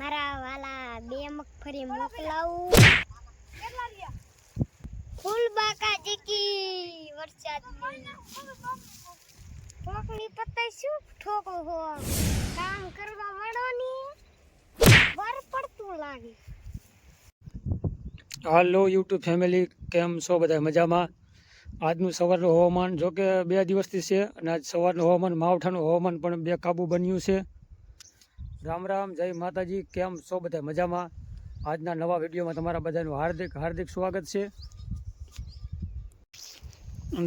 મારા વાલા બે મગફળી મોકલાવું. ફૂલ બાકા જીકી વરસાદની. ઠોકણી પતાઈ શું ઠોકો હો કામ કરવા મળો ની બર પડતું લાગે. હાલો યુટ્યુબ ફેમિલી કેમ છો બધા? મજામાં? આજનું સવારનું હવામાન જો કે બે દિવસથી છે અને આજ સવારનું હવામાન માવઠાનું હવામાન પણ બે કાબુ બન્યું છે. રામ રામ, જય માતાજી, કેમ છો બધા મજામાં? આજના નવા વિડીયોમાં તમારા બધાનું હાર્દિક હાર્દિક સ્વાગત છે.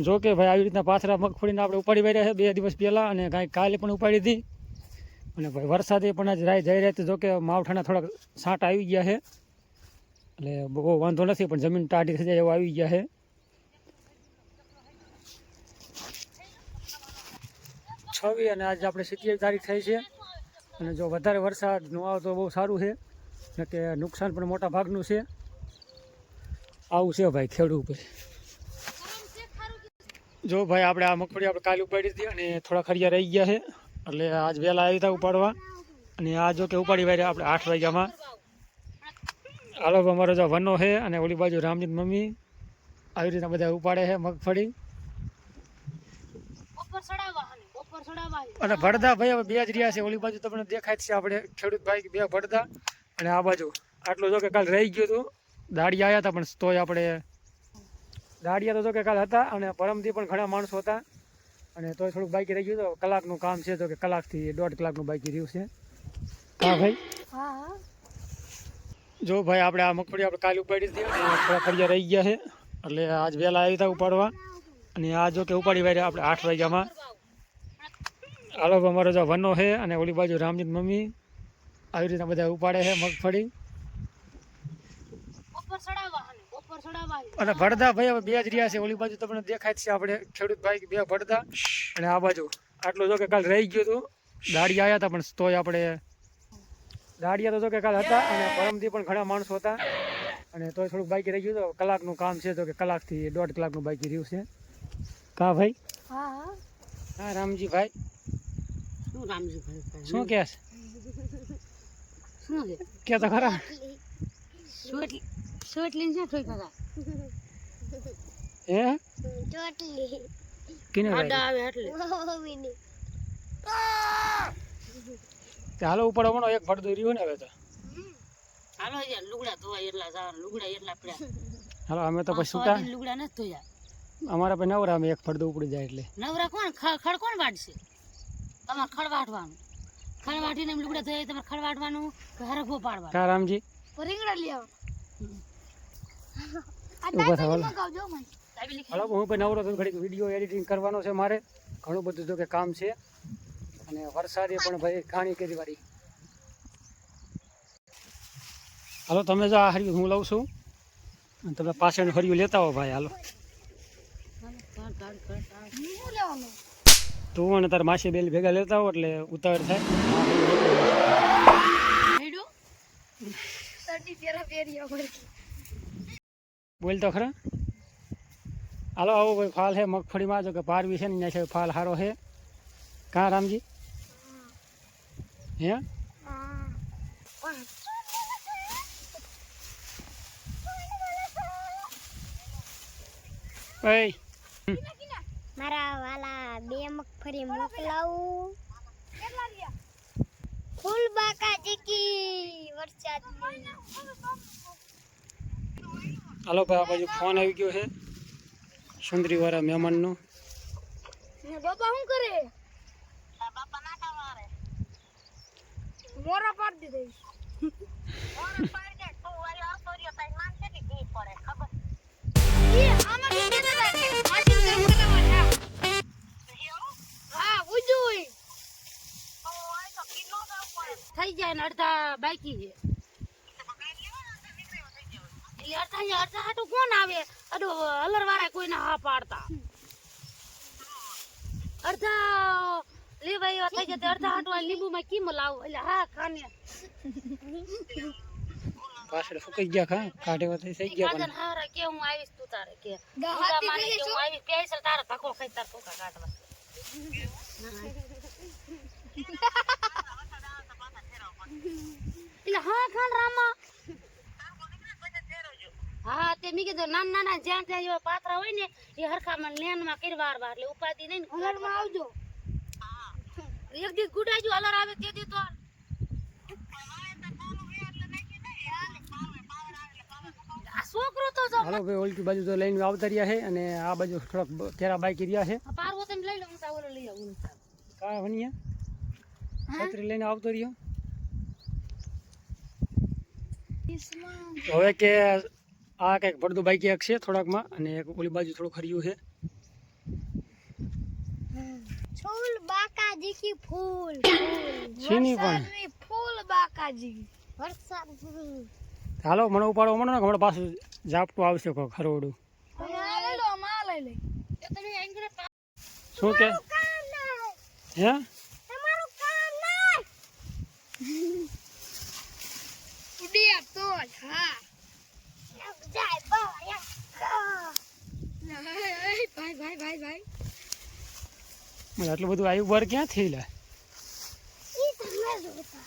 જો કે ભાઈ આવી રીતના પાથરા મગફળીને આપણે ઉપાડી રહ્યા છે બે દિવસ પહેલાં અને કાંઈ કાલે પણ ઉપાડી હતી. અને ભાઈ વરસાદે પણ આજ રાય જઈ રહ્યા તો જો કે માવઠાના થોડાક સાંટ આવી ગયા છે. એટલે બહુ વાંધો નથી, પણ જમીન ટાઢી થઈ જાય એવું આવી ગયા છે. છવ્વી અને આજે આપણે સિત્તેર તારીખ થઈ છે. અને જો વધારે વરસાદ ન આવે તો બહુ સારું છે. કે નુકસાન પણ મોટા ભાગનું છે. આવું છે ભાઈ ખેડૂત જો ભાઈ આપણે આ મગફળી આપણે કાલે ઉપાડી હતી અને થોડા ખરિયા રહી ગયા છે. એટલે આજ વહેલા આવી હતા ઉપાડવા. અને આ જો કે ઉપાડી વાર્યા આપણે આઠ વાગ્યામાં. હાલો અમારો જો વનો છે અને ઓલી બાજુ રામજી મમ્મી આવી રીતના બધા ઉપાડે છે મગફળી. અને ભડદા ભાઈ હવે બે જ રહ્યા છે. ઓલી બાજુ તમને દેખાય છે આપણે ખેડૂત ભાઈ બે ભડદા અને આ બાજુ. આટલું જો કે કાલ રહી ગયું હતું દાડી આવ્યા હતા પણ તોય આપણે દાડિયા તો જો કે કાલ હતા અને પરમથી પણ ઘણા માણસો હતા અને તોય થોડુંક બાકી રહી ગયું તો કલાકનું કામ છે તો કે કલાકથી દોઢ કલાકનું બાકી રહ્યું છે. હા ભાઈ. જો ભાઈ આપણે આ મગફળી આપણે કાલે ઉપાડી હતી થોડા ફળિયા રહી ગયા છે. એટલે આજ વહેલા આવી હતા ઉપાડવા. અને આ જો કે ઉપાડી વાર્યા આપણે આઠ વાગ્યામાં. હાલો અમારો જો વનો છે અને ઓલી બાજુ રામજી મમ્મી આવી રીતના બધા ઉપાડે છે મગફળી. અને ભડદા ભાઈ હવે બે જ રહ્યા છે ઓલી બાજુ તમને દેખાય છે આપણે ખેડૂત ભાઈ બે ભડદા અને આ બાજુ. આટલું જો કે કાલ રહી ગયું હતું. દાડી આવ્યા હતા પણ તોય આપણે દાડિયા તો જો કે કાલ હતા અને પરમથી પણ ઘણા માણસો હતા. અને તોય થોડુંક બાકી રહી ગયું તો કલાકનું કામ છે તો કે કલાકથી દોઢ કલાકનું બાકી રહ્યું છે. કા ભાઈ? હા રામજી ભાઈ. શું રામજી છે શું કહે શું છે? કે? તો ખરા. ચોટલી સોટલી છે થોઈ ખરા? હે? ચોટલી. કિને આડા આવે એટલે. ચાલો તે હાલો ઉપાડો વણો એક ભડદું રહ્યો ને હવે તો. હાલો યાર લુગડા ધોવાય એટલા જવાનું લુગડા એટલા પડ્યા. હાલો અમે તો પછી સુતા. લુગડા નથી ધોયા. અમારા પછી નવરા અમે એક ભડદું ઉપડી જાય એટલે. નવરા કોણ? ખ- ખડ કોણ વાટશે? તમારે ખડ વાટવાનું ખડ વાટીને એમ લુગડા ધોઈ તમારે ખડવાટવાનું કે હરખો પાડવાનું. કા રામજી? રીંગણા લઈ આવો. ઊભા થવા હું ભાઈ નવરો તો ઘડીક વીડિયો એડિટિંગ કરવાનો છે મારે. ઘણું બધું જો કે કામ છે. અને વરસાદે પણ ભાઈ ઘાણી કરી વાળી. હાલો તમે જો આ હરિયું હું લઉં છું. અને તમે પાછળ હરિયું લેતા હો ભાઈ હાલો. તું અને તાર માસી બેલ ભેગા લેતા હો એટલે ઉતાવળ થાય. બોલ તો ખરા. હાલો આવો કોઈ ફાલ છે મગફળીમાં? જો કે પારવી છે ને ત્યાં છે ફાલ સારો છે કાં રામજી? હે? મારા વાલા બે મગફળી મોકલાવું. ફૂલ બાકા જીકી વરસાદ હાલો ભાઈ આ બાજુ ફોન આવી ગયો છે સુંદરીવાળા મહેમાન નો બાપા શું કરે? મોરા પાડી દીધી ઈ. આમાં તાઈ માન છે કે માસી ઘર બનાવવા છે. હા પૂછ્યું ને અડધા બાકી છે. એટલે અડધા અડધા હાટું કોણ આવે? અડો અલર વાળા કોઈને હા પાડતા. અડધા લેવા એવા થઈ તો અડધા હાટું આ લીંબુમાં કેમ લાવું? એટલે હા ખાને. પાછળ ગયા ખા થઈ થઈ ગયા પણ. હારા કે હું આવીશ તું તારે કે. ગા તું માને કે હું આવીશ પેસલ તારે ધક્કો ખાઈ તાર ટોકા કાઢવા. એટલે ખાન રામા. હા તે મી કીધું નાના નાના જ્યાં ત્યાં એવા પાત્રા હોય ને એ હરખામાં લેનમાં કરી વાર વાર એટલે ઉપાધિ નહીં ને હલરમાં આવજો. એક દિવસ ગુડાજો અલર આવે તે દી તો છોકરો તો જો હાલો ભાઈ ઓલકી બાજુ તો લઈને આવતા રહ્યા છે અને આ બાજુ થોડાક કેરા બાકી રહ્યા છે. પારવો તમે લઈ લઉં હું સાવરો લઈ આવું કા વનિયા છત્રી લઈને આવતો રહ્યો હવે કે આ કંઈક પડદું બાકી એક છે થોડાકમાં અને એક ઓલી બાજુ થોડું ખર્યું છે. ફૂલ બાકાજી કી ફૂલ. છીની પણ. ફૂલ બાકાજી. વરસાદ હાલો મને ઉપાડો મને હમણાં પાછું ઝાપટું આવશે કો ખરોડું? શું કે? હે તમારું કામ નહીં ઉડિયા તો જ હા જાય ભાઈ ભાઈ ભાઈ ભાઈ ભાઈ મને આટલું બધું આવ્યું બર ક્યાંથી લે? ઈ તમે જોતા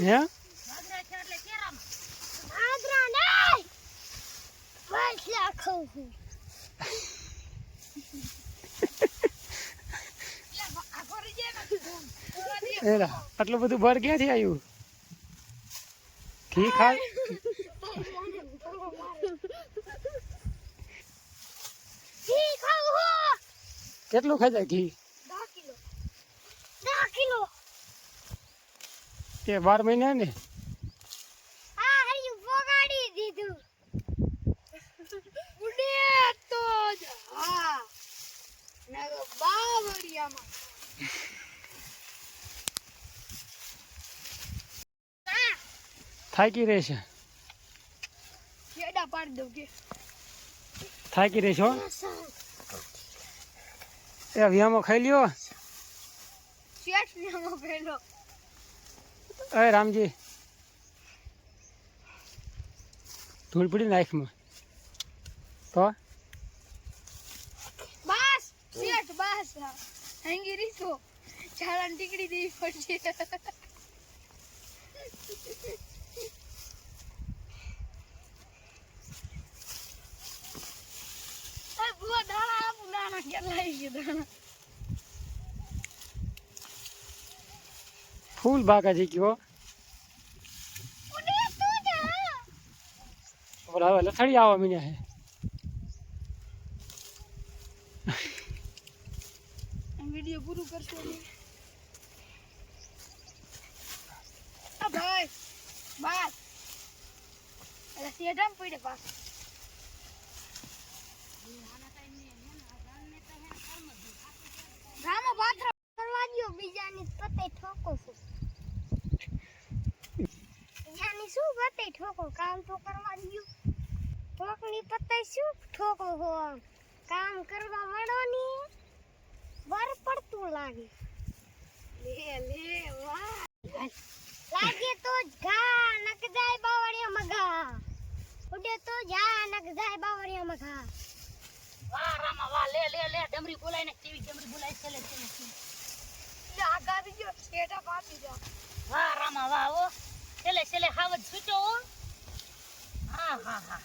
હે આટલું બધું બર ક્યાંથી આવ્યું ઘી ખાય? કેટલું ખાઈ જાય ઘી? કે બાર મહિના ને આ હરી વગાડી દીધું ઉડે તો જ હા નગર બાવરિયામાં આ થાકી રહેશે? છેડા પાડી દઉં કે? થાકી રહેશો એ વ્યામો ખાઈ લ્યો. શેઠ ને પેલો અરે રામજી ધૂળ પડી નાખમાં તો? બસ શેઠ બસ. હેંગી રીસો ચાલાન ટીકડી દેવી પડશે એ બુઆ દાણા કેટલા આવી ગયા દાણા ફૂલ ભાગા કયો ગયો જા. લથડી આવવા મીને હે. વિડિયો પૂરું કરશો ભાઈ બસ એટલે સેઠામ પડે પાસ રામો પાત્ર કરવા દો બીજાની પતે ઠોકો છું બીજાની શું કામ તો કરવા દો ઠોકની પતે શું? ઠોકો હો કામ કરવા મળો ની બર પડતું લાગે. લે લે વાહ. લાગે તો જ ઘા નક જાય બાવળિયા મગા ઉડે તો જા નક જાય બાવળિયા મગા વાહ રામા વાહ. લે લે લે ડમરી બોલાય ને કેવી ડમરી બોલાય છે લે છે લે. આગા ગયો છેડા પાપી જા વાહ રામા વાહ ઓ છેલે છેલે હાવજ છૂટો હો હા.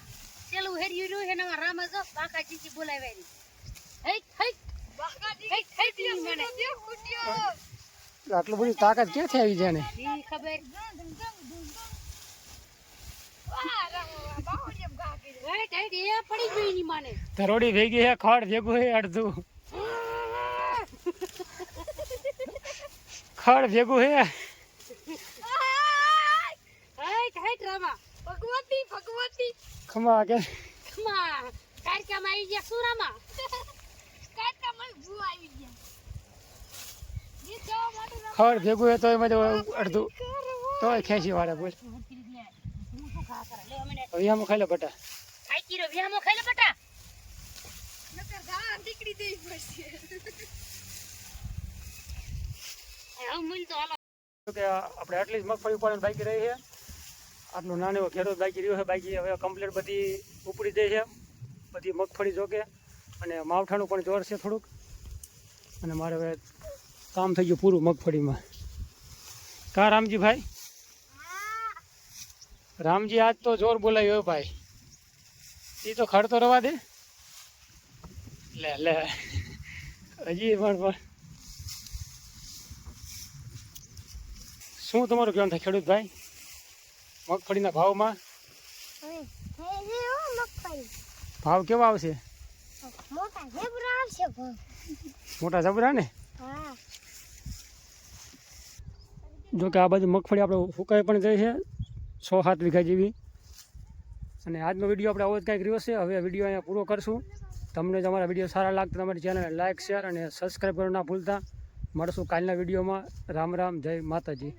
છેલ્લું હેર્યું રહ્યું છે ને આમાં રામા જો બાકા જીજી બોલાય વેરી હૈ હૈ બાકાજી હૈ હૈ તી મને. દે કુટ્યો આટલું બધું તાકાત ક્યાંથી આવી જાય ને ખબર? વાહ રામા બાવળિયા ગા કે હૈ હૈ એ પડી ગઈ ધરોડી ભેગી હે ખડ ભેગું હે અડધું. ખડ ભેગું હૈ રામા. ભગવતી ભગવતી. ખમા કે ખમા. કાર્યક્રમ આવી ગયા સુરામાં. કાકા મને ભૂ આવી ગયા. ખડ ભેગું હે તો એમાં તો અડધું. તોય ખેંચી વાળે બોલ. વ્યામો ખાઈ લે બટા. ખાઈ કીરો વ્યામો ખાઈ લે બટા. નકર ગા નીકળી દેવી પડશે. હવે મૂલ તો હાલો. કે આપણે આટલી જ મગફળી ઉપાડીને બાકી રહી છે. આટલું નાનો એવો ખેડૂત બાકી રહ્યો છે. બાકી હવે કમ્પ્લીટ બધી ઉપડી જાય છે. બધી મગફળી જોકે. અને માવઠાનું પણ જોર છે થોડુંક. અને મારે હવે કામ થઈ ગયું પૂરું મગફળીમાં. કા રામજીભાઈ રામજી, આજ તો જોર બોલાયો ભાઈ. એ તો ખડતો રવા દે. લે લે. હજી પણ પણ. શું તમારું કહેવાનું થાય ખેડૂત ભાઈ? મગફળીના ભાવમાં? ભાવ કેવા આવશે? મોટા જબરા ને? જો કે આ બાજુ મગફળી આપણે ફૂંકાઈ પણ જાય છે છ સાત વીઘા જેવી. અને આજનો વીડિયો આપણે આવો જ કાંઈક રહ્યો છે. હવે વીડિયો અહીંયા પૂરો કરશું. તમને તમારા અમારા વીડિયો સારા લાગતા તમારી ચેનલને લાઇક શેર અને સબસ્ક્રાઈબ કરવાનું ના ભૂલતા. મળશું કાલના વિડીયોમાં. રામ રામ જય માતાજી.